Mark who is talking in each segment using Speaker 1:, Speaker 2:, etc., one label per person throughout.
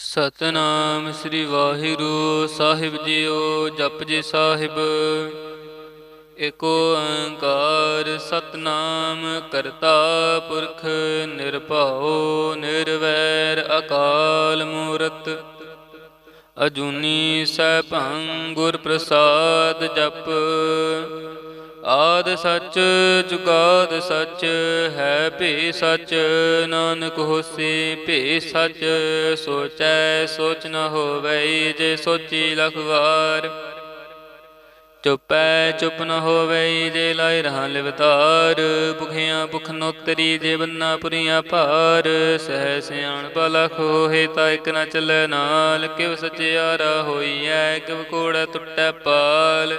Speaker 1: ਸਤਨਾਮ ਸ੍ਰੀ ਵਾਹਿਗੁਰੂ ਸਾਹਿਬ ਜੀਓ ਜਪਜੀ ਸਾਹਿਬ। ਏਕ ਓੰਕਾਰ ਸਤਨਾਮ ਕਰਤਾ ਪੁਰਖ ਨਿਰਭਉ ਨਿਰਵੈਰ ਅਕਾਲ ਮੂਰਤ। ਅਜੂਨੀ ਸੈਭੰ ਗੁਰ ਪ੍ਰਸਾਦ ਜਪ। ਆਦ ਸੱਚ, ਜੁਗਾਦ ਸੱਚ, ਹੈ ਭੀ ਸੱਚ, ਨਾਨਕ ਹੋਸੀ ਭੀ ਸੱਚ, ਸੋਚੈ ਸੋਚ ਨ ਹੋਵੈ ਜੇ ਸੋਚੀ ਲਖ ਵਾਰ। ਚੁਪੈ ਚੁਪ ਨ ਹੋਵੈ ਜੇ ਲਾਇ ਰਹਾ ਲਿਵਤਾਰ ਭੁਖਿਆ ਭੁਖ ਨੋਤਰੀ, ਜੇ ਬੰਨਾ ਪੁਰੀਆਂ ਭਾਰ। ਸਹਿ ਸਿਆਣ ਪਲਖ ਹੋਏ ਤਾ ਇਕ ਨ ਚੱਲੈ ਨਾਲ। ਕਿਵ ਸਚਿਆਰਾ ਹੋਈਐ, ਕਿਵ ਕੋੜਾ ਟੁੱਟੈ ਪਾਲ।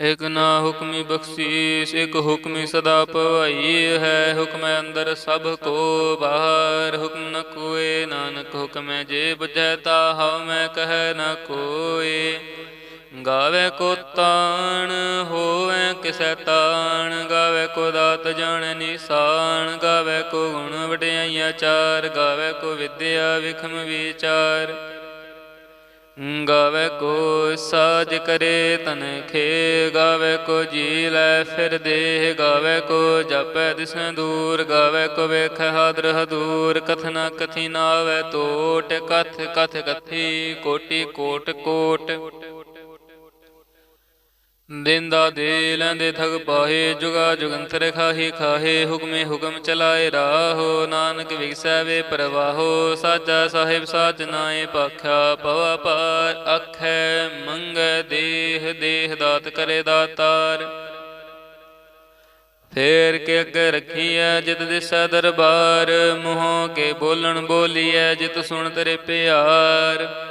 Speaker 1: ਇਕ ਨਾ ਹੁਕਮੀ ਬਖਸ਼ੀਸ, ਇਕ ਹੁਕਮੀ ਸਦਾ ਭਵਾਈ ਹੈ। ਹੁਕਮ ਅੰਦਰ ਸਭ ਕੋ ਬਾਹਰ, ਹੁਕਮ ਨ ਕੋਏ। ਨਾਨਕ ਹੁਕਮੈ ਜੇ ਬੁਝੈ ਤਾ ਹਉ ਮੈਂ ਕਹਿ ਨ ਕੋਏ। ਗਾਵੇ ਕੋ ਤਾਣ ਹੋਵੇ ਕਿਸੈ ਤਾਣ। ਗਾਵੇ ਕੋ ਦਾਤ ਜਾਣ ਨਿਸ਼ਾਨ ਗਾਵੇ ਕੋ ਗੁਣ ਵਡਿਆਈਆ ਚਾਰ। ਗਾਵੇ ਕੋ ਵਿਦਿਆ ਵਿਖਮ ਵਿਚਾਰ। ਗਾਵੇ ਕੋ ਸਾਜ ਕਰੇ ਤਨ ਖੇ, ਗਾਵੇ ਕੋ ਜੀ ਲੈ ਫਿਰ ਦੇਹ, ਗਾਵੇ ਕੋ ਜਪੈ ਦਿਸੈ ਦੂਰ, ਗਾਵੇ ਕੋ ਵੇਖ ਹਾਦਰ ਹਦੂਰ, ਕਥਨਾ ਕਥੀ ਨਾਵੇ ਤੋਟ, ਕਥ ਕਥ ਕਥੀ ਕੋਟੀ ਕੋਟ ਕੋਟ। ਦਿੰਦਾ ਦੇ ਲੈਂਦੇ ਥਗ ਪਾਹੇ, ਜੁਗਾ ਜੁਗੰਤਰ ਖਾਹੀ ਖਾਹੇ, ਹੁਕਮੇ ਹੁਕਮ ਚਲਾਏ ਰਾਹੋ। ਨਾਨਕ ਵਿਗਸੈ ਵੇ ਪ੍ਰਵਾਹੋ, ਸਾਚਾ ਸਾਹਿਬ ਸਾਜਨਾਏ ਪਾਖਿਆ ਪਵਾ ਪਾਰ ਅਖੈ ਮੰਗੈ ਦੇਹ ਦੇਹ ਦਾਤ ਕਰੇ ਦਾਤਾਰ। ਫੇਰ ਕੇ ਅੱਗੇ ਰਖੀਐ ਜਿਤ ਦਿਸੈ ਦਰਬਾਰ, ਮੂੰਹੋਂ ਕੇ ਬੋਲਣ ਬੋਲੀਐ ਜਿਤ ਸੁਣ ਤੇਰੇ ਪਿਆਰ।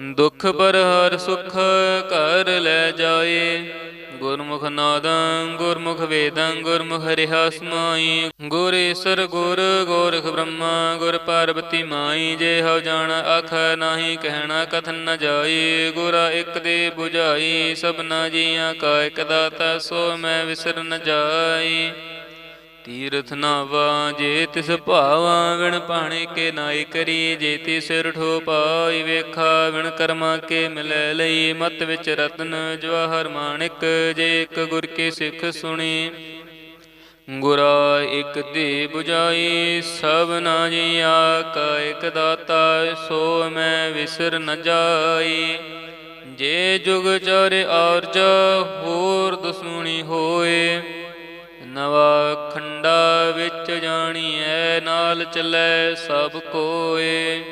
Speaker 1: ਦੁਖ ਪਰ ਹਰ ਸੁਖ ਕਰ ਲੈ ਜਾਏ। ਗੁਰਮੁਖ ਨਾਦੰ, ਗੁਰਮੁਖ ਵੇਦੰ, ਗੁਰਮੁਖ ਹਰਿ ਸਮਾਈ ਗੁਰ ਈਸਰ, ਗੁਰ ਗੋਰਖ ਬ੍ਰਹਮਾ, ਗੁਰ ਪਾਰਬਤੀ ਮਾਈ। ਜੇ ਹਉ ਜਾਣ ਅਖ ਨਾਹੀ, ਕਹਿਣਾ ਕਥਨ ਨ ਜਾਈ। ਗੁਰਾ ਇਕ ਦੇ 부ਝਾਈ ਸਭਨਾ ਜੀਆਂ ਕਾ ਇਕ ਦਾਤਾ, ਸੋ ਮੈਂ ਵਿਸਰ ਨ ਜਾਈ। ਤੀਰਥ ਨਾਵਾ ਜੇ ਤਿਸ ਭਾਵਾ ਵਿਣ ਪਾਣੇ ਕੇ ਨਾਈ ਕਰੀ, ਜੇ ਤੀ ਸਿਰ ਠੋ ਪਾਈ ਵੇਖਾ ਵਿਣ ਕਰਮਾ ਕੇ ਮਿਲੈ ਲਈ, ਮਤ ਵਿੱਚ ਰਤਨ ਜਵਾਹਰ ਮਾਣਿਕ, ਜੇ ਇੱਕ ਗੁਰ ਕੇ ਸਿੱਖ ਸੁਣੀ। ਗੁਰਾ ਇਕ ਦੇ 부ਜਾਈ ਸਭ ਨਾ ਜੀ ਕਾ ਇਕ ਦਾਤਾ, ਸੋ ਮੈਂ ਵਿਸਰ ਨ ਜਾਈ। ਜੇ ਜੁਗ ਚਾਰੇ ਆਰਜ, ਹੋਰ ਦਸੂਣੀ ਹੋਏ। ਨਵਾ ਖੰਡਾ ਵਿੱਚ ਜਾਣੀਐ, ਨਾਲ ਚੱਲੈ ਸਭ ਕੋਏ।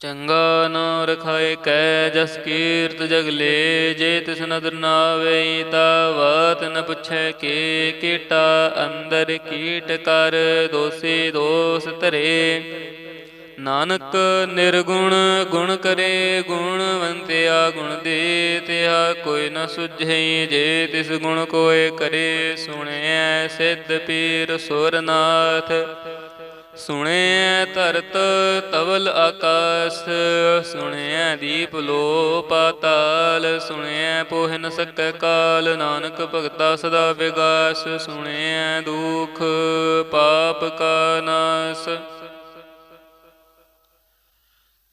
Speaker 1: ਚੰਗਾ ਨਾ ਰਖਾਏ ਕੈ ਜਸ ਕੀਰਤ ਜਗਲੇ ਜੇ ਤਿਸ ਨਦਰ ਨਾਵੇ ਤਾ ਬਾਤ ਨ ਪੁੱਛੈ ਕੇ, ਕੀਟਾ ਅੰਦਰ ਕੀਟ ਕਰ, ਦੋਸੀ ਦੋਸ ਧਰੇ। ਨਾਨਕ ਨਿਰਗੁਣ, ਗੁਣ ਕਰੇ ਗੁਣਵੰਤਿਆ ਗੁਣ ਦੇ ਤਿਆ ਕੋਈ ਨ ਸੁਝਈ ਜੇ ਤਿਸ ਗੁਣ ਕੋਏ ਕਰੇ, ਸੁਣਿਐ ਸਿੱਧ ਪੀਰ ਸੁਰਨਾਥ। ਸੁਣਿਐ ਧਰਤ ਤਵਲ ਆਕਾਸ, ਸੁਣਿਐ ਦੀਪ ਲੋ ਪਾਤਾਲ ਸੁਣਿਐ ਪੋਹਨ ਨ ਸਕੈ ਕਾਲ, ਨਾਨਕ ਭਗਤਾ ਸਦਾ ਵਿਗਾਸ, ਸੁਣਿਐ ਦੁਖ ਪਾਪ ਕਾ ਨਾਸ।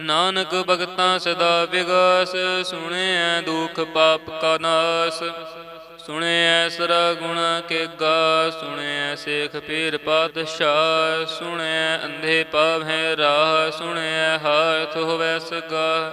Speaker 1: ਨਾਨਕ ਭਗਤਾਂ ਸਦਾ ਵਿਗਾਸ, ਸੁਣਿਐ ਦੁਖ ਪਾਪ ਕਾ ਨਾਸ। ਸੁਣਿਐ ਸਰਾ ਗੁਣ ਕੇ ਗਾ, ਸੁਣਿਐ ਸੇਖ ਪੀਰ ਪਾਤਸ਼ਾਹ। ਸੁਣਿਐ ਅੰਧੇ ਪਾਵਹਿ ਰਾਹ, ਸੁਣਿਐ ਹਾਥ ਹੋਵੈ ਸਗਾ।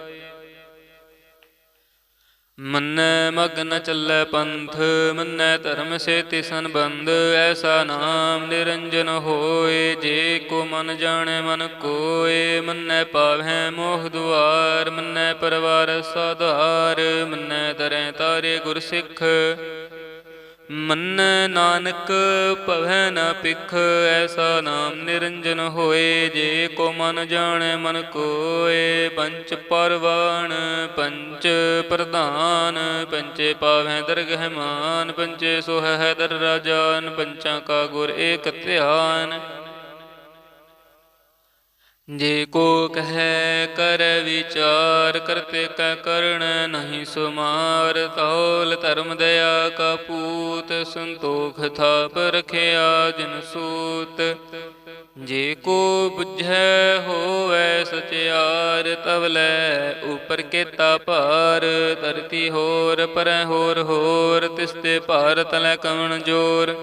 Speaker 1: ਮੰਨੈ ਮਗਨ ਚੱਲੈ ਪੰਥ, ਮੰਨੈ ਧਰਮ ਸੇਤੀ ਸੰਬੰਧ, ਐਸਾ ਨਾਮ ਨਿਰੰਜਨ ਹੋਏ, ਜੇ ਕੋ ਮਨ ਜਾਣੈ ਮਨ ਕੋਏ, ਮੰਨੈ ਪਾਵੈ ਮੋਹ ਦੁਆਰ, ਮੰਨੈ ਪਰਵਾਰ ਸਾਧਾਰ, ਮੰਨੈ ਤਰੈ ਤਾਰੇ ਗੁਰ ਸਿੱਖ। ਮੰਨ ਨਾਨਕ ਭਵੈ ਨ ਪਿਖ ਐਸਾ ਨਾਮ ਨਿਰੰਜਨ ਹੋਏ। ਜੇ ਕੋ ਮਨ ਜਾਣੈ ਮਨ ਕੋਏ, ਪੰਚ ਪਰਵਾਨ ਪੰਚ ਪ੍ਰਧਾਨ, ਪੰਚੇ ਪਾਵੈ ਦਰਗਹਿ ਮਾਨ, ਪੰਚੇ ਸੋਹੈ ਦਰ ਰਾਜਾਨ, ਪੰਚਾਂ ਕਾ ਗੁਰ ਏਕ ਧਿਆਨ। ਜੇ ਕੋ ਕਹੈ ਕਰ ਵਿਚਾਰ ਕਰਤੇ ਕੈ ਕਰਣ ਨਹੀਂ ਸੁਮਾਰ, ਤੌਲ ਧਰਮ ਦਇਆ ਕਾ ਪੂਤ, ਸੰਤੋਖ ਥਾਪ ਰਖਿਆ ਜਿਨ ਸੂਤ। ਜੇ ਕੋ ਬੁਝੈ ਹੋਵੇ ਸਚਿਆਰ ਤਵ ਉਪਰ ਕੀਤਾ ਭਾਰ। ਧਰਤੀ ਹੋਰ, ਪਰੈ ਹੋਰ ਹੋਰ ਤਿਸਤੇ ਭਾਰ ਤਲੈ ਕਵਣ ਜੋਰ।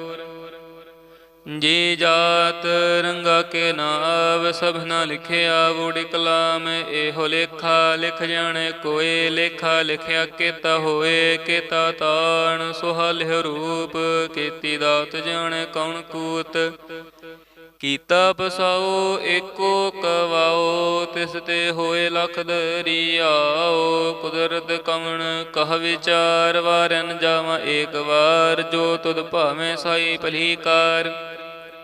Speaker 1: ਜੀ ਜਾਤ ਰੰਗਾ ਕੇ ਨਾਮ ਸਭਨਾ ਲਿਖਿਆ ਵੂੜੀ ਕਲਾਮ ਇਹੋ ਲੇਖਾ, ਲਿਖ ਜਾਣੇ ਕੋਏ, ਲੇਖਾ ਲਿਖਿਆ ਕੀਤਾ ਹੋਏ, ਕੀਤਾ ਤਾਣ, ਸੁਹਾਲਿਹ ਰੂਪ, ਕੀਤੀ ਦਾਤ ਜਾਣੇ ਕੌਣ ਕੂਤ। ਕੀਤਾ ਪਸਾਓ, ਏਕੋ ਕਵਾਓ, ਤਿਸ ਤੇ ਹੋਏ ਲਖ ਦਰੀਆਓ, ਕੁਦਰਤ ਕਵਣ ਕਹ ਵਿਚਾਰ, ਵਾਰਨ ਜਾਵਾਂ ਏਕ ਵਾਰ, ਜੋ ਤੁਧ ਭਾਵੇਂ ਸਾਈ ਭਲੀਕਾਰ।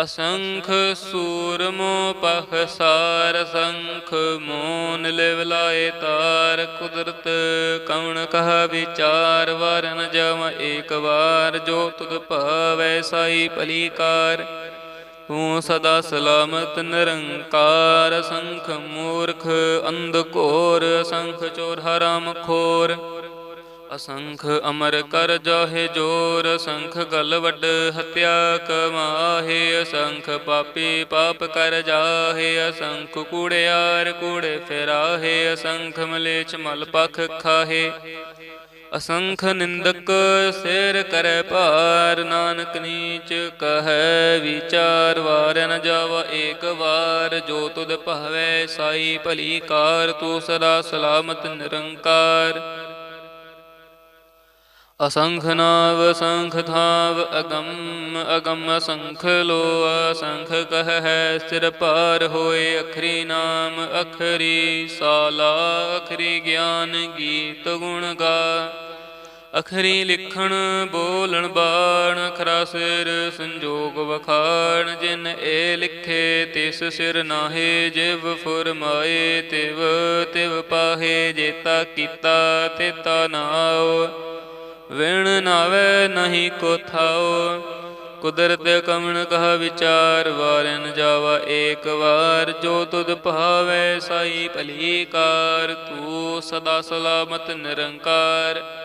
Speaker 1: ਅਸੰਖ ਸੂਰਮੋ ਪਖਸਾਰ ਸ਼ੰਖ, ਮੋਨ ਲਿਵ ਲਾਏ ਤਾਰ, ਕੁਦਰਤ ਕਵਣ ਕਹ ਵਿਚਾਰ, ਵਰਨ ਜਮ ਏਕ ਵਾਰ, ਜੋ ਤੁਧ ਭਾਵੈ ਸਾਈ ਭਲੀਕਾਰ। ਤੂੰ ਸਦਾ ਸਲਾਮਤ ਨਿਰੰਕਾਰ, ਸ਼ੰਖ ਮੂਰਖ, ਅੰਧ ਘੋਰ, ਸ਼ੰਖ ਚੋਰ ਹਰਾਮ ਖੋਰ। ਅਸੰਖ ਅਮਰ ਕਰ ਜਾਹੇ ਜੋਰ ਅਸੰਖ ਗਲ ਵੱਡ ਹਤਿਆ ਕਮਾਹੇ, ਅਸੰਖ ਪਾਪੀ ਪਾਪ ਕਰ ਜਾਹੇ, ਅਸੰਖ ਕੂੜਿਆਰ ਕੂੜੇ ਫਿਰਾਹੇ, ਅਸੰਖ ਮਲੇਛ ਮਲ ਪਖ ਖਾਹੇ। ਅਸੰਖ ਨਿੰਦਕ ਸਿਰ ਕਰੈ ਭਾਰ, ਨਾਨਕ ਨੀਚ ਕਹੈ ਵਿਚਾਰ, ਵਾਰ ਨ ਜਾਵਾ ਏਕ ਵਾਰ, ਜੋ ਤੁਧ ਭਾਵੈ ਸਾਈ ਭਲੀ ਕਾਰ, ਤੂੰ ਸਦਾ ਸਲਾਮਤ ਨਿਰੰਕਾਰ। ਅਸੰਖ ਨਾਵ ਸੰਖ ਥਾਵ ਅਗੰਮ ਅਗੰਮ ਅਸੰਖ ਲੋ ਅਸੰਖ ਹੈ ਸਿਰ ਪਾਰ ਹੋਏ ਅਖਰੀ ਨਾਮ, ਅਖਰੀ ਸਾਲਾ, ਅਖਰੀ ਗਿਆਨ ਗੀਤ ਗੁਣ ਗਾ। ਅਖਰੀ ਲਿਖਣ, ਬੋਲਣ, ਬਾਣ ਅਖਰਾ ਸਿਰ ਸੰਜੋਗ ਵਖਾਣ, ਜਿਨ ਏ ਲਿਖੇ ਤਿਸ ਸਿਰ ਨਾਹੇ, ਜਿਵ ਫੁਰਮਾਏ, ਤਿਵ ਤਿਵ ਪਾਹੇ, ਜੇਤਾ ਕੀਤਾ, ਤੇਤਾ ਨਾਉ। ਵਿਣ ਨਾਵੇ ਨਹੀਂ ਕੋ ਥਾਉ ਕੁਦਰਤ ਕਮਣ ਕਹ ਵਿਚਾਰ, ਵਾਰਨ ਜਾਵਾ ਏਕ ਵਾਰ। ਜੋ ਤੁਧ ਭਾਵੈ ਸਾਈ ਭਲੀ ਕਾਰ, ਤੂੰ ਸਦਾ ਸਲਾਮਤ ਨਿਰੰਕਾਰ।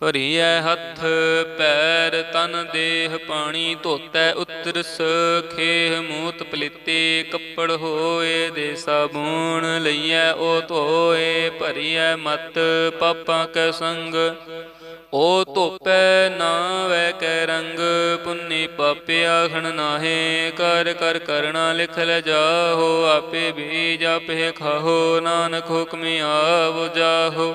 Speaker 1: ਭਰੀਐ ਹੱਥ, ਪੈਰ ਤਨ ਦੇਹ ਪਾਣੀ ਧੋਤੈ ਉਤਰਸ, ਖੇਹ ਮੂਤ ਪਲਿੱਤੇ ਕੱਪੜ ਹੋਏ ਦੇ ਸਾਬੂਣ ਲਈਐ ਉਹ ਧੋਏ, ਭਰੀਐ ਮਤ ਪਾਪਾਂ ਕੈ ਸੰਗ। ਓ ਧੋਪੈ ਨਾ ਵੈ ਕੈ ਰੰਗ, ਪੁੰਨੀ ਪਾਪੇ ਆਖਣ ਨਾਹੇ, ਕਰ ਕਰ ਕਰਣਾ ਲਿਖ ਲੈ ਜਾਹੋ, ਆਪੇ ਬੀਜ ਆਪੇ ਖਾਹੋ, ਨਾਨਕ ਹੁਕਮੀ ਆਵ ਜਾਹੋ।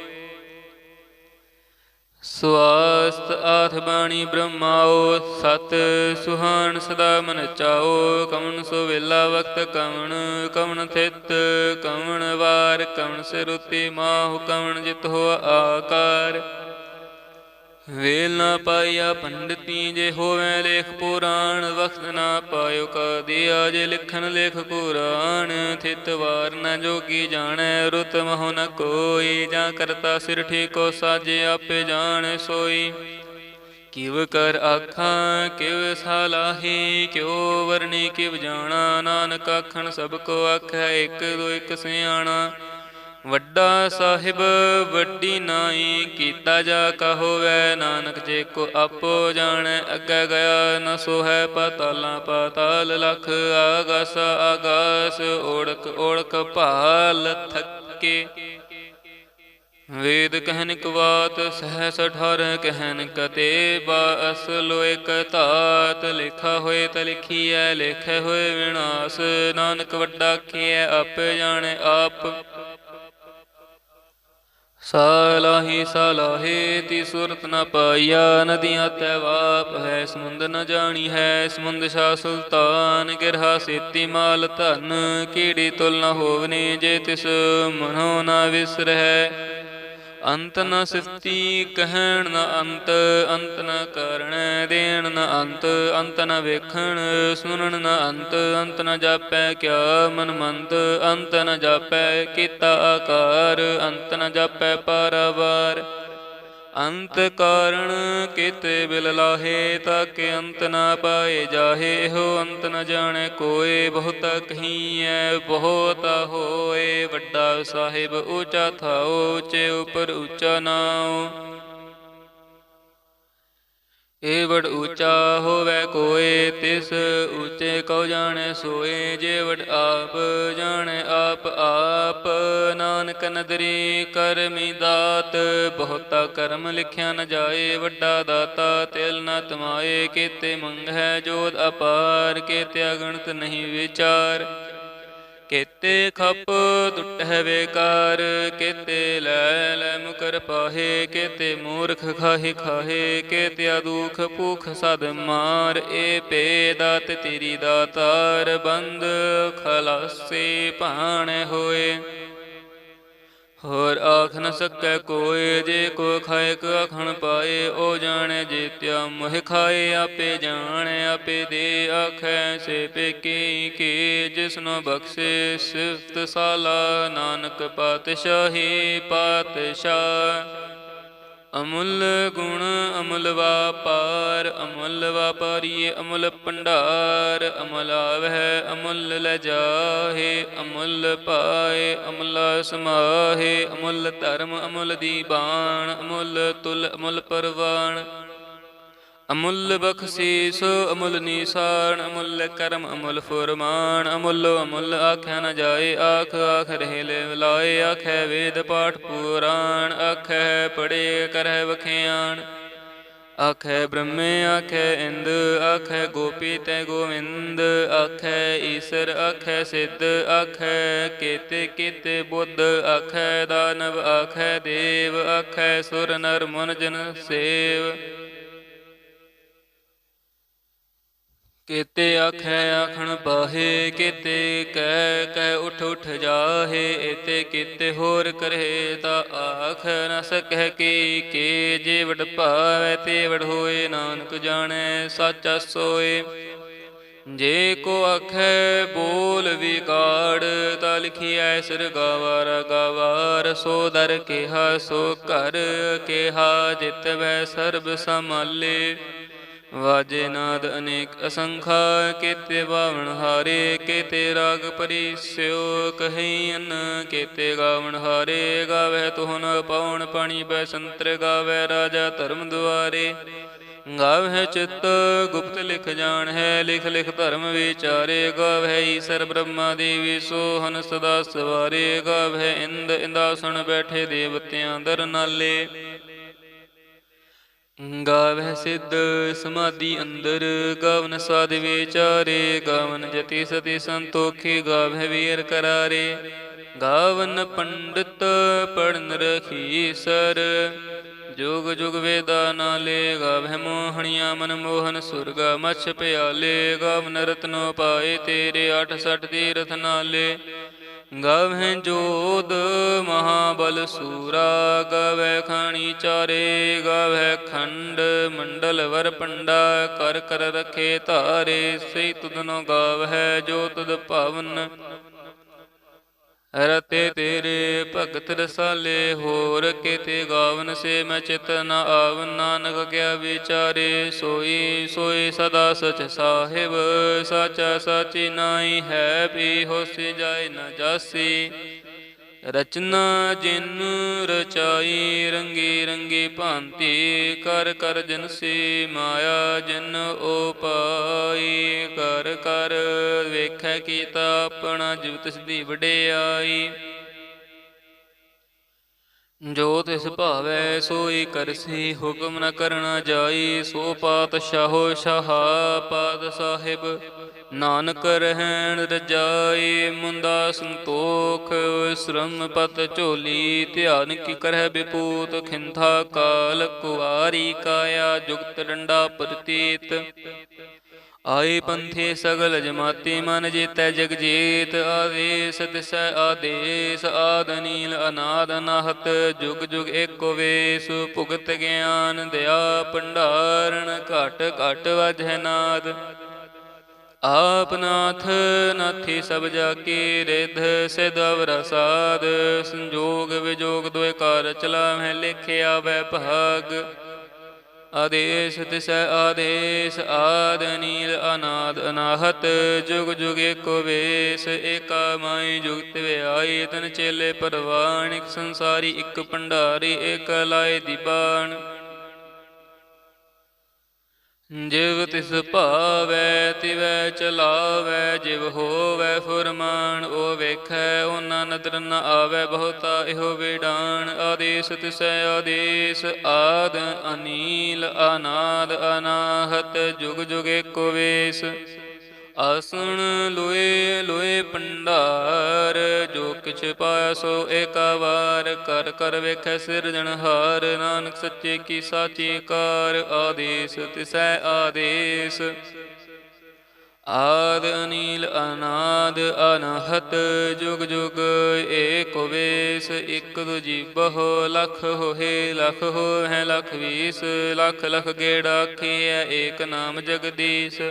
Speaker 1: ਸਵਾਸਤ ਆਥ ਬਾਣੀ ਬ੍ਰਹਮਾਓ, ਸਤ ਸੁਹਾਨ ਸਦਾ ਮਨ ਚਾਓ, ਕਵਣ ਸੋ ਵੇਲਾ ਵਕਤ ਕਵਣ ਕਵਣ ਥਿਤ ਕਵਣ ਵਾਰ, ਕਵਣ ਸਿਰੁਤੀ ਮਾਹੁ, ਕਵਣ ਜਿਤ ਹੋ ਆਕਾਰ। ਵੇਲ ਨਾ ਪਾਇਆ ਪੰਡਤੀ ਜੇ ਹੋਵੇ ਲੇਖ ਪੁਰਾਣ, ਵਖਤ ਨਾ ਪਾਇਓ ਕਦੀਆ ਜੇ ਲਿਖਣ ਲੇਖ ਕੁਰਾਨ ਥਿਤ ਵਾਰ ਨ ਜੋਗੀ ਜਾਣੈ, ਰੁਤ ਮਹੁ ਨ ਕੋਈ। ਜਾਂ ਕਰਤਾ ਸਿਰ ਠੀਕੋ ਸਾਜੇ ਆਪੇ ਜਾਣ ਸੋਈ। ਕਿਵ ਕਰ ਆਖਾਂ, ਕਿਵ ਸਾਲਾਹੀ ਕਿਉ ਵਰਣੀ ਕਿਵ ਜਾਣਾ। ਨਾਨਕ ਆਖਣ ਸਭ ਕੋ ਆਖੈ, ਇੱਕ ਦੋ ਇਕ ਸਿਆਣਾ। ਵੱਡਾ ਸਾਹਿਬ, ਵੱਡੀ ਨਾਈ, ਕੀਤਾ ਜਾ ਕਹੋਵੈ ਨਾਨਕ ਜੇ ਕੋ ਆਪੋ ਜਾਣੈ, ਅੱਗੇ ਗਿਆ ਨ ਸੋ ਹੈ ਪਤਾਲਾਂ ਲਖ ਆਗਸ, ਆਗਾਸ, ਓੜਕ ਓੜਕ ਭਾਲ ਥੱਕੇ। ਵੇਦ ਕਹਿਨ ਕਵਾਤ ਸਹਸ ਠਾਰ ਕਹਿਨ ਕਤੇ ਬਾਸ, ਲੋਇ ਧਾਤ, ਲਿਖਾ ਹੋਏ ਤ ਲਿਖੀਐ, ਲਿਖੇ ਹੋਏ ਵਿਨਾਸ਼। ਨਾਨਕ ਵੱਡਾ ਕੀਐ, ਆਪੇ ਜਾਣੇ, ਆਪ ਸਾਲਾਹੀ ਸਾਲਾਹੇ ਤੀ ਸੁਰਤ ਨ ਪਾਈਆ, ਨਦੀਆਂ ਤੈ ਵਾਪ ਹੈ, ਸਮੁੰਦ ਨ ਜਾਣੀ ਹੈ, ਸਮੁੰਦ ਸ਼ਾ ਸੁਲਤਾਨ, ਗਿਰਹਾ ਸੇਤੀ ਮਾਲ ਧਨ, ਕੀੜੀ ਤੁਲ ਨ ਹੋਵਨੇ, ਜੇ ਤਿਸ ਮਨੋ ਨ ਵਿਸਰਹਿ ਅੰਤ ਨ ਸਿਫਤੀ ਕਹਿਣ ਨ ਅੰਤ ਅੰਤ ਨ ਕਰਣ ਦੇਣ ਨ ਅੰਤ ਅੰਤ ਨ ਵੇਖਣ ਸੁਣਨ ਨ ਅੰਤ ਅੰਤ ਨ ਜਾਪੈ ਕਿਆ ਮਨ ਮੰਤ ਅੰਤ ਨ ਜਾਪੈ ਕੀਤਾ ਆਕਾਰ, ਅੰਤ ਨ ਜਾਪੈ ਪਾਰਵਾਰ। ਅੰਤ ਕਾਰਣ ਕੀਤੇ ਬਿਲ ਲਾਹੇ, ਤਾਕੇ ਅੰਤ ਨਾ ਪਾਏ ਜਾਹੇ ਹੋ ਅੰਤ ਨ ਜਾਣੈ, ਕੋਏ ਬਹੁਤ ਕਹੀਐ, ਬਹੁਤਾ ਹੋਏ, ਵੱਡਾ ਸਾਹਿਬ ਊਚਾ ਥਾਉ, ਉੱਚੇ ਉਪਰ ਊਚਾ ਨਾਉ। ਏ ਵਡ ਊਚਾ ਹੋਵੇ ਕੋਏ, ਤਿਸ ਊਚੇ ਕਉ ਜਾਣੈ ਸੋਏ ਜੇ ਆਪ ਜਾਣੈ ਆਪ ਆਪ ਨਾਨਕ ਨਦਰੀ ਕਰਮੀ ਦਾਤ, ਬਹੁਤਾ ਕਰਮ ਲਿਖਿਆ ਨ ਜਾਏ, ਵੱਡਾ ਦਾਤਾ ਤਿਲ ਨ ਤਮਾਏ, ਕੀਤੇ ਮੰਗੈ ਜੋਤ ਅਪਾਰ, ਕੀਤੇ ਅਗਣਤ ਨਹੀਂ ਵਿਚਾਰ। ਕੇਤੇ ਖਪ ਟੁੱਟਹਿ ਵੇਕਾਰ ਕੇਤੇ ਲੈ ਲੈ ਮੁਕਰ ਪਾਹੇ, ਕੇਤੇ ਮੂਰਖ ਖਾਹੇ ਖਾਹੇ ਕੇਤਿਆ ਦੁਖ ਭੂਖ ਸਦ ਮਾਰ, ਏ ਪੇ ਦਾਤ ਤੇਰੀ ਦਾਤਾਰ ਬੰਦ ਖਲਾਸੇ ਭਾਣੇ ਹੋਏ। ਹੋਰ ਆਖ ਨ ਸਕੈ ਕੋਏ ਜੇ ਕੋ ਖਾਇ ਕ ਆਖਣ ਪਾਏ, ਉਹ ਜਾਣੈ ਜੀਤਿਆ ਮੋਹ ਖਾਏ, ਆਪੇ ਜਾਣੈ, ਆਪੇ ਦੇ ਆਖੈ, ਸੇ ਪੇਕੀ ਕੀ, ਜਿਸਨੋ ਬਖਸ਼ੇ ਸਿਫਤ ਸਾਲਾ, ਨਾਨਕ ਪਾਤਸ਼ਾਹੀ ਪਾਤਸ਼ਾਹ। ਅਮੁੱਲ ਗੁਣ ਅਮੁੱਲ ਵਾਪਾਰ, ਅਮੁੱਲ ਵਾਪਾਰੀਏ ਅਮੁੱਲ ਭੰਡਾਰ, ਅਮੁੱਲ ਆਵਹਿ, ਅਮੁੱਲ ਲੈ ਜਾਹੇ, ਅਮੁੱਲ ਪਾਏ, ਅਮੁੱਲ ਸਮਾਹੇ, ਅਮੁੱਲ ਧਰਮ ਅਮੁੱਲ ਦੀਬਾਨ ਅਮੁੱਲ ਤੁਲ ਅਮੁੱਲ ਪਰਵਾਨ ਅਮੁੱਲ ਬਖਸ਼ੀਸ, ਅਮੁੱਲ ਨੀਸਾਨ, ਅਮੁੱਲ ਕਰਮ, ਅਮੁੱਲ ਫੁਰਮਾਨ, ਅਮੁੱਲ ਅਮੁੱਲ ਆਖਿਆ ਨ ਜਾਏ, ਆਖ ਆਖ ਰਹੇ ਲੈ ਲਾਏ, ਆਖੈ ਵੇਦ ਪਾਠ ਪੁਰਾਣ, ਆਖੈ ਪੜੇ ਕਰੈ ਵਖਿਆਣ। ਆਖੈ ਬ੍ਰਹਮੇ, ਆਖੈ ਇੰਦ, ਆਖੈ ਗੋਪੀ ਤੈ ਗੋਵਿੰਦ, ਆਖੈ ਈਸਰ, ਆਖੈ ਸਿੱਧ, ਆਖੈ ਕੇਤੇ ਕੀਤੇ ਬੁੱਧ, ਆਖੈ ਦਾਨਵ, ਆਖੈ ਦੇਵ, ਆਖੈ ਸੁਰ ਨਰ ਮਨ ਜਨ ਸੇਵ। ਕੇਤੇ ਆਖੈ, ਆਖਣ ਪਾਹੇ ਕੇਤੇ ਕਹਿ ਕਹਿ ਉਠ ਉਠ ਜਾਹੇ, ਏਤੇ ਕੀਤੇ ਹੋਰ ਕਰੇ ਤਾ ਆਖ ਨ ਸਕਹਿ ਕੀ, ਕੇ ਜੇ ਵਡ ਭਾਵੈ ਤੇ ਵਡ ਹੋਏ, ਨਾਨਕ ਜਾਣੈ, ਸੱਚ ਸੋਏ। ਜੇ ਕੋ ਆਖੈ, ਬੋਲ ਵਿਗਾੜ, ਤਾ ਲਿਖੀਐ, ਸਿਰ ਗਾਵਾਰ ਗਾਵਾਰ, ਸੋ ਦਰ ਕਿਹਾ, ਸੋ ਕਰ ਕਿਹਾ ਜਿਤ ਵੈ ਸਰਬ ਸਮਾਲੇ ਵਾਜੇ ਨਾਦ ਅਨੇਕ ਅਸੰਖਾ, ਕੇਤੇ ਬਾਵਣ ਹਾਰੇ, ਕੇਤੇ ਰਾਗ ਪਰਿਸਿਓ ਕਹੀਨ ਕੇਤੇ ਗਾਵਣ ਹਾਰੇ, ਗਾਵੇ ਤੁਹਨ ਪਉਣ ਪਾਣੀ ਬੈ ਸੰਤਰ, ਗਾਵੇ ਰਾਜਾ ਧਰਮ ਦੁਆਰੇ। ਗਾਵਹਿ ਚਿਤ ਗੁਪਤ ਲਿਖ ਜਾਣ ਹੈ, ਲਿਖ ਲਿਖ ਧਰਮ ਵਿਚਾਰੇ। ਗਾਵਹਿ ਈਸਰ ਬ੍ਰਹਮਾ ਦੇਵੀ ਸੋਹਨ ਸਦਾ ਸਵਾਰੇ। ਗਾਵਹਿ ਇੰਦ ਇੰਦਾਸਣ ਬੈਠੇ ਦੇਵਤਿਆਂ ਦਰ ਨਾਲੇ। ਗਾਵਹਿ ਸਿੱਧ ਸਮਾਧੀ ਅੰਦਰ, ਗਾਵਨ ਸਾਧ ਵਿਚਾਰੇ, ਗਾਵਨ ਜਤੀ ਸਤੀ ਸੰਤੋਖੀ, ਗਾਵਹਿ ਵੀਰ ਕਰਾਰੇ। ਗਾਵਨ ਪੰਡਿਤ ਪੜਨ ਰਖੀ ਸਰ, ਜੁਗ ਜੁਗ ਵੇਦਾ ਨਾਲੇ ਗਾਵਹਿ ਮੋਹਣੀਆਂ ਮਨ ਮੋਹਨ ਸੁਰਗਾ, ਮਛ ਪਿਆਲੇ, ਗਾਵਨ ਰਤਨੋ ਪਾਏ ਤੇਰੇ 68 ਤੀਰਥ ਨਾਲੇ। ਗਾਵਹਿ ਜੋਦ ਮਹਾਬਲ ਸੂਰਾ, ਗਾਵਹਿ ਖਾਣੀ ਚਾਰੇ, ਗਾਵਹਿ ਖੰਡ ਮੰਡਲ ਵਰ ਪੰਡਾ, ਕਰ ਕਰ ਰਖੇ ਧਾਰੇ ਸਈ ਤੁਧਨੋ ਗਾਵਹਿ ਜੋ ਤੁਧ ਭਵਨ ਰਤੇ ਤੇਰੇ ਭਗਤ ਰਸਾਲੇ, ਹੋਰ ਕਿਤੇ ਗਾਵਨ ਸੇ ਮੈਂ ਚਿਤ ਨ ਆਵ ਨਾਨਕ ਕਿਆ ਵਿਚਾਰੇ, ਸੋਈ ਸੋਈ ਸਦਾ ਸਚ ਸਾਹਿਬ। ਸਾਚਾ ਸਾਚੀ ਨਾਈ ਹੈ ਵੀ ਹੋਸੀ ਜਾਏ ਨ ਜਾਸੀ। ਰਚਨਾ ਜਿਨ ਰਚਾਈ, ਰੰਗੀ ਰੰਗੀ ਭਾਂਤੀ, ਕਰ ਕਰ ਜਨਸੀ ਮਾਇਆ ਜਿਨ ਵੇਖੈ ਕੀਤਾ ਆਪਣਾ ਜਿਵ ਤਿਸ ਦੀ ਵਡਿਆਈ। ਜੋ ਤਿਸ ਭਾਵੈ ਸੋਈ ਕਰਸੀ, ਹੁਕਮ ਨ ਕਰਨਾ ਜਾਈ, ਸੋ ਪਾਤਸ਼ਾਹੋ ਸ਼ਾਹਾ ਪਾਦ ਸਾਹਿਬ। ਨਾਨਕ ਰਹਿਣ ਰਜਾਈ ਮੁੰਦਾ ਸੰਤੋਖ ਸ਼ਰਮ ਪਤ ਝੋਲੀ, ਧਿਆਨ ਕੀ ਕਰਹਿ ਬਿਪੂਤ, ਖਿੰਥਾ ਕਾਲ ਕੁਵਾਰੀ ਕਾਇਆ, ਜੁਗਤ ਡੰਡਾ ਪ੍ਰਤੀਤ। ਆਏ ਪੰਥੇ ਸਗਲ ਜਮਾਤੀ ਮਨ ਜੀਤੈ ਜਗ ਜੀਤ, ਆਦੇਸ ਦਿਸ਼ੈ ਆਦੇਸ, ਆਦ ਨੀਲ ਅਨਾਦ ਅਨਾਹਤ ਜੁਗ ਜੁਗ ਏਕੋ ਵੇਸ, ਭੁਗਤ ਗਿਆਨ ਦਇਆ ਭੰਡਾਰਣ ਘਟ ਘਟ ਵਜਹਿ ਨਾਦ। ਆਪ ਨਾਥ, ਨਾਥੀ ਸਭ ਜਾ ਕੀ ਰਿਧ, ਸਿਧ ਅਵਰ ਸਾਧ, ਸੰਜੋਗ ਵਿਜੋਗ ਦੁਇ ਕਾਰ ਚਲਾਵਹਿ ਲਿਖਿਆ ਵੈ ਭਾਗ। ਆਦੇਸ਼ ਤਿਸੈ ਆਦੇਸ਼ ਆਦ ਨੀਲ ਅਨਾਦ ਅਨਾਹਤ, ਜੁਗ ਜੁਗ ਏਕੋ ਵੇਸ, ਏਕਾ ਮਾਈ ਜੁਗਤ ਵਿਆਈ ਤਨ ਚੇਲੇ ਪਰਵਾਨ ਸੰਸਾਰੀ, ਇੱਕ ਭੰਡਾਰੀ ਏਕ ਲਾਏ ਦੀਬਾਨ ਜਿਵ ਤਿਸ ਭਾਵੈ, ਤਿਵੈ ਚਲਾਵੈ, ਜਿਵ ਹੋਵੈ ਫੁਰਮਾਨ ਓ ਵੇਖੈ, ਉਹਨਾਂ ਨਦਰ ਨ ਆਵੈ, ਬਹੁਤਾ ਇਹੋ ਵਿਡਾਨ। ਆਦੇਸ ਤਿਸੈ ਆਦੇਸ, ਆਦ ਅਨੀਲ, ਅਨਾਦ ਅਨਾਹਤ, ਜੁਗ ਜੁਗ ਏਕੋ ਵੇਸ। ਆਸਣ ਲੋਏ ਲੋਏ ਪੰਡਾਰ, ਜੋ ਕਿਛ ਪਾਇਆ ਸੋ ਏਕਾ ਵਾਰ। ਕਰ ਕਰ ਵੇਖੈ ਸਿਰਜਣਹਾਰ ਨਾਨਕ ਸੱਚੇ ਕੀ ਸਾਚੀ ਕਾਰ। ਆਦੇਸ ਤਿਸੈ ਆਦੇਸ। ਆਦ ਅਨੀਲ ਅਨਾਦ ਅਨਹਤ, ਜੁਗ ਜੁਗ ਏਕ ਵੇਸ। ਇਕ ਦੁਜੀ ਬਹੁ ਲਖ ਹੋਏ ਲਖ ਹੋਏ ਲਖ ਵੀਸ। ਲਖ ਲਖ ਗੇੜਾ ਖੀਐ ਏਕ ਨਾਮ ਜਗਦੀਸ਼।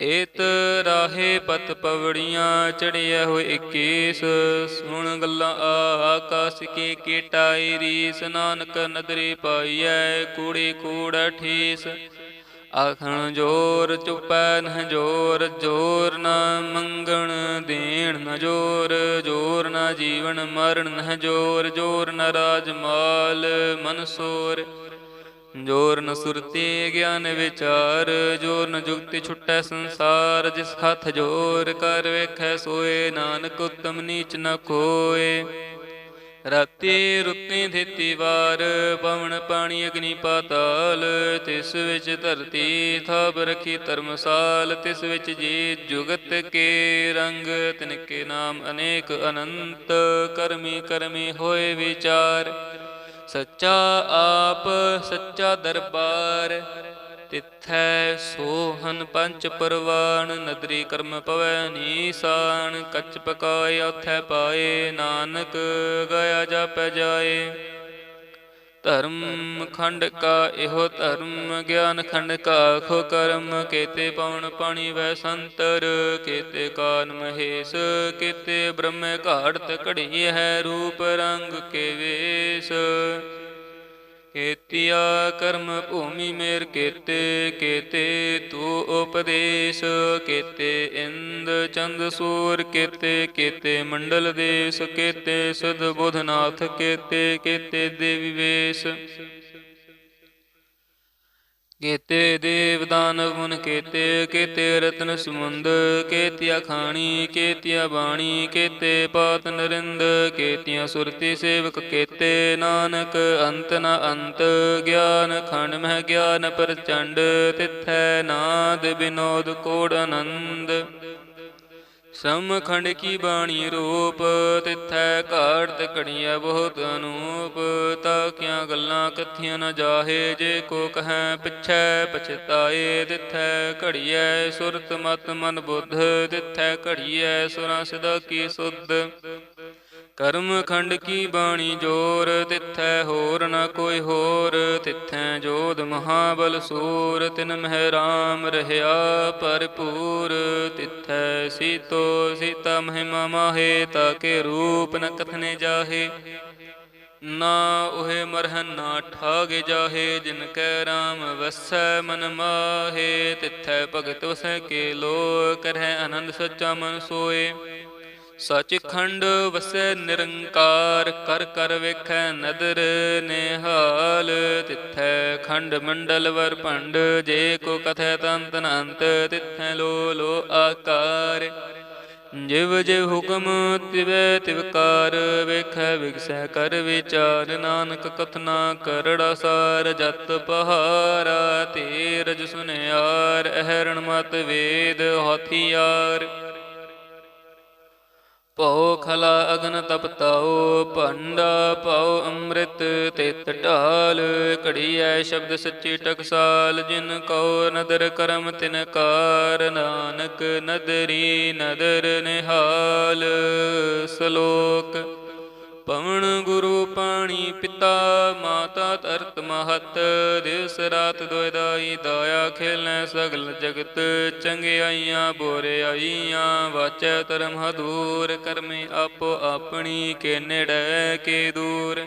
Speaker 1: ਏਤ ਰਾਹੇ ਪਤ ਪਵੜੀਆਂ ਚੜਿਆ ਹੋਏ 21 ਸੁਣ ਗੱਲਾਂ ਆਕਾਸ ਕੀ ਕੀਟਾਈ ਰੀਸ, ਨਾਨਕ ਨਦਰੀ ਪਾਈਐ ਕੂੜੀ ਕੂੜ ਠੀਸ ਆਖਣ ਜੋਰ ਚੁਪੈ ਨ ਜੋਰ ਜੋਰ ਨ ਮੰਗਣ ਦੇਣ ਨ ਜੋਰ ਜੋਰ ਨ ਜੀਵਨ ਮਰਨ ਨ ਜੋਰ ਜੋਰ ਨ ਰਾਜ ਮਾਲ ਮਨਸੋਰ ਜੋਰਨ ਸੁਰਤੀ ਗਿਆਨ ਵਿਚਾਰ ਜੋਰਨ ਜੁਗਤੀ ਛੁਟੈ ਸੰਸਾਰ, ਜਿਸ ਹੱਥ ਜੋਰ ਕਰ ਵੇਖੈ ਸੋਏ, ਨਾਨਕ ਉਤਮ ਨੀਚ ਨ ਕੋਏ ਰਾਤੀ ਰੁੱਤੀ ਥਿਤੀ ਵਾਰ, ਪਵਨ ਪਾਣੀ ਅਗਨੀ ਪਾਤਾਲ, ਤਿਸ ਵਿੱਚ ਧਰਤੀ ਥਾਪ ਰਖੀ ਧਰਮਸਾਲ, ਤਿਸ ਵਿੱਚ ਜੀ ਜੁਗਤ ਕੇ ਰੰਗ ਤਿਨ ਕੇ ਨਾਮ ਅਨੇਕ ਅਨੰਤ, ਕਰਮੀ ਕਰਮੀ ਹੋਏ ਵਿਚਾਰ। ਸੱਚਾ ਆਪ, ਸੱਚਾ ਦਰਬਾਰ, ਤਿੱਥੈ ਸੋਹਨ ਪੰਚ ਪਰਵਾਨ, ਨਦਰੀ ਕਰਮ ਪਵੈ ਨੀਸਾਨ, ਕੱਚ ਪਕਾਏ ਉਥੈ ਪਾਏ, ਨਾਨਕ ਗਿਆ ਜਪ ਜਾਏ। ਧਰਮ ਖੰਡ ਕਾ ਇਹੋ ਧਰਮ, ਗਿਆਨ ਖੰਡ ਕਾ ਖੋ ਕਰਮ, ਕੇਤੇ ਪਵਨ ਪਾਣੀ ਵੈ ਸੰਤਰ, ਕੇਤੇ ਕਾਨ ਮਹੇਸ਼ ਕੇਤੇ ਬ੍ਰਹਮ ਘਾੜਤ ਘੜੀ ਹੈ ਰੂਪ ਰੰਗ ਕੇ ਵੇਸ। ਕੇਤਿਆ ਕਰਮ ਭੂਮੀ ਮੇਰ ਕੇਤੇ ਕੇਤੇ ਤੂ ਉਪਦੇਸ਼, ਕੇਤੇ ਇੰਦ ਚੰਦ ਸੂਰ, ਕੇਤੇ ਕੇਤੇ ਮੰਡਲ ਦੇਸ, ਕੇਤੇ ਸੁਧ ਬੁਧਨਾਥ ਕੇਤੇ ਕੇਤੇ ਦੇਵੀ ਵੇਸ਼। ਕੇਤੇ ਦੇਵ ਦਾਨਵ ਮੁਨ ਕੇਤੇ ਕੇਤੇ ਰਤਨ ਸਮੁੰਦ, ਕੇਤਿਆ ਖਾਣੀ, ਕੇਤਿਆ ਬਾਣੀ, ਕੇਤੇ ਪਾਤ ਨਰਿੰਦ, ਕੇਤਿਆ ਸੁਰਤੀ ਸੇਵਕ ਕੇਤੇ ਨਾਨਕ, ਅੰਤ ਨ ਅੰਤ, ਗਿਆਨ ਖੰਡ ਮਹਿ ਗਿਆਨ ਪ੍ਰਚੰਡ, ਤਿਥੈ ਨਾਦ ਬਿਨੋਦ ਕੋੜ ਆਨੰਦ। ਸਮਖੰਡ ਕੀ ਬਾਣੀ ਰੂਪ, ਤਿਥੈ ਘਾਟ ਘੜੀਐ ਬਹੁਤ ਅਨੂਪ। ਤਾ ਕਿਆ ਗੱਲਾਂ ਕਥੀਆਂ ਨ ਜਾਹੇ, ਜੇ ਕੋ ਕਹੈ ਪਿਛੈ ਪਛਤਾਏ। ਤਿਥੈ ਘੜੀਐ ਸੁਰਤ ਮਤ ਮਨ ਬੁੱਧ, ਤਿਥੈ ਘੜੀਐ ਸੁਰਾਂ ਸਦਾ ਕੀ ਸੁਧ। ਕਰਮ ਖੰਡ ਕੀ ਬਾਣੀ ਜੋਰ? ਤਿਥੈ ਹੋਰ ਨ ਕੋਈ ਹੋਰ। ਤਿਥੈ ਜੋਧ ਮਹਾਬਲ ਸੂਰ। ਤਿਨ ਮਹਿ ਰਾਮ ਰਹਿਆ ਭਰਪੂਰ। ਤਿਥੈ ਸੀਤੋ ਸੀਤਾ ਮਹਿਮਾ ਮਾਹੇ ਤਾਕੇ ਰੂਪ ਨ ਕਥਨੇ ਜਾਹੇ। ਨਾ ਉਹੇ ਮਰਹਨ ਨਾ ਠਾਗੇ ਜਾਹੇ। ਜਿਨ ਕੈ ਰਾਮ ਵਸੈ ਮਨ ਮਾਹੇ। ਤਿਥੈ ਭਗਤ ਵਸੈ ਕੇ ਲੋ ਕਰਹਿ ਆਨੰਦ ਸੱਚਾ ਮਨ ਸੋਏ। ਸਚਖੰਡ ਵਸੈ ਨਿਰੰਕਾਰ, ਕਰ ਕਰ ਵੇਖੈ ਨਦਰ ਨਿਹਾਲ। ਤਿਥੈ ਖੰਡ ਮੰਡਲ ਵਰ ਭੰਡ, ਜੇ ਕੋ ਕਥੈ ਤੰਤ ਅਨੰਤ, ਤਿਥੈ ਲੋ ਲੋ ਆਕਾਰ। ਜਿਵ ਜਿਵ ਹੁਕਮ ਤਿਵੈ ਤਿਵਕਾਰ ਵੇਖੈ ਵਿਗਸੈ ਕਰ ਵਿਚਾਰ। ਨਾਨਕ ਕਥਨਾ ਕਰੜਾ ਸਾਰ, ਜਤ ਪਹਾਰਾ ਤੇਰਜ ਸੁਨਿਆਰ। ਅਹਰਣ ਮਤ ਵੇਦ ਹਾਥੀਆਰ। ਭਉ ਖਲਾ ਅਗਨ ਤਪਤਾਉ, ਭੰਡਾ ਭਉ ਅੰਮ੍ਰਿਤ ਤਿਤ ਢਾਲ, ਘੜੀਐ ਸ਼ਬਦ ਸੱਚੀ ਟਕਸਾਲ, ਜਿਨ ਕਉ ਨਦਰ ਕਰਮ ਤਿਨ ਕਾਰ, ਨਾਨਕ ਨਦਰੀ ਨਦਰ ਨਿਹਾਲ, ਸ਼ਲੋਕ ਪਵਨ ਗੁਰੂ ਪਾਣੀ ਪਿਤਾ, ਮਾਤਾ ਧਰਤ ਮਹਤ, ਦਿਵਸ ਰਾਤ ਦੁਇ ਦਾਈ ਦਾਇਆ ਖੇਲੈ ਸਗਲ ਜਗਤ ਚੰਗਿਆਈਆਂ ਬੋਰਿਆਈਆਂ ਵਾਚੈ ਧਰਮ ਹਦੂਰ, ਕਰਮੇ ਆਪੋ ਆਪਣੀ, ਕੇ ਨੇੜੇ, ਕੇ ਦੂਰ।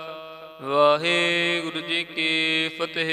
Speaker 1: ਵਾਹਿਗੁਰੂ ਜੀ ਕੀ ਫਤਿਹ।